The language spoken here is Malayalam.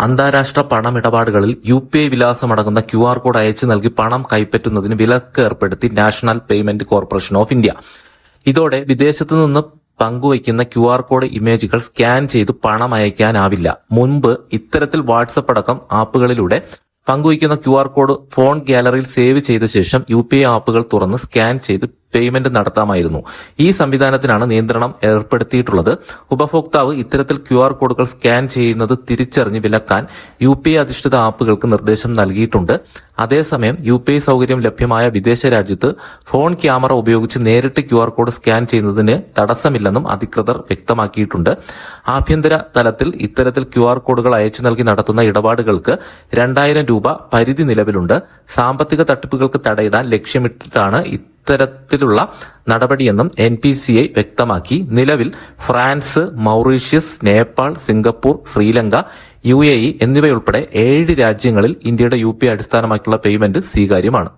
അന്താരാഷ്ട്ര പണമിടപാടുകളിൽ യു പി ഐ വിലാസമടങ്ങുന്ന ക്യു ആർ കോഡ് അയച്ചു നൽകി പണം കൈപ്പറ്റുന്നതിന് വിലക്ക് ഏർപ്പെടുത്തി national payment corporation of India. ഇതോടെ വിദേശത്തു നിന്ന് പങ്കുവയ്ക്കുന്ന ക്യു ആർ കോഡ് ഇമേജുകൾ സ്കാൻ ചെയ്ത് പണം അയക്കാനാവില്ല. മുൻപ് ഇത്തരത്തിൽ വാട്സപ്പ് അടക്കം ആപ്പുകളിലൂടെ പങ്കുവയ്ക്കുന്ന ക്യു ആർ കോഡ് ഫോൺ ഗാലറിയിൽ സേവ് ചെയ്ത ശേഷം യു പി ഐ ആപ്പുകൾ തുറന്ന് സ്കാൻ ചെയ്ത് പേയ്മെന്റ് നടത്താമായിരുന്നു. ഈ സംവിധാനത്തിനാണ് നിയന്ത്രണം ഏർപ്പെടുത്തിയിട്ടുള്ളത്. ഉപഭോക്താവ് ഇത്തരത്തിൽ ക്യു ആർ കോഡുകൾ സ്കാൻ ചെയ്യുന്നത് തിരിച്ചറിഞ്ഞ് വിലക്കാൻ യു പി ഐ അധിഷ്ഠിത ആപ്പുകൾക്ക് നിർദ്ദേശം നൽകിയിട്ടുണ്ട്. അതേസമയം യു പി ഐ സൗകര്യം ലഭ്യമായ വിദേശ രാജ്യത്ത് ഫോൺ ക്യാമറ ഉപയോഗിച്ച് നേരിട്ട് ക്യു ആർ കോഡ് സ്കാൻ ചെയ്യുന്നതിന് തടസ്സമില്ലെന്നും അധികൃതർ വ്യക്തമാക്കിയിട്ടുണ്ട്. ആഭ്യന്തര തലത്തിൽ ഇത്തരത്തിൽ ക്യു ആർ കോഡുകൾ അയച്ചു നൽകി നടത്തുന്ന ഇടപാടുകൾക്ക് രണ്ടായിരം രൂപ പരിധി നിലവിലുണ്ട്. സാമ്പത്തിക തട്ടിപ്പുകൾക്ക് തടയിടാൻ ലക്ഷ്യമിട്ടിട്ടാണ് ഇത്തരത്തിലുള്ള നടപടിയെന്നും എൻ പി സി ഐ വ്യക്തമാക്കി. നിലവിൽ France Mauritius Nepal Singapore Sri Lanka U A E എന്നിവയുൾപ്പെടെ ഏഴ് രാജ്യങ്ങളിൽ ഇന്ത്യയുടെ യു പി അടിസ്ഥാനമാക്കിയുള്ള പേയ്മെന്റ് സ്വീകാര്യമാണ്.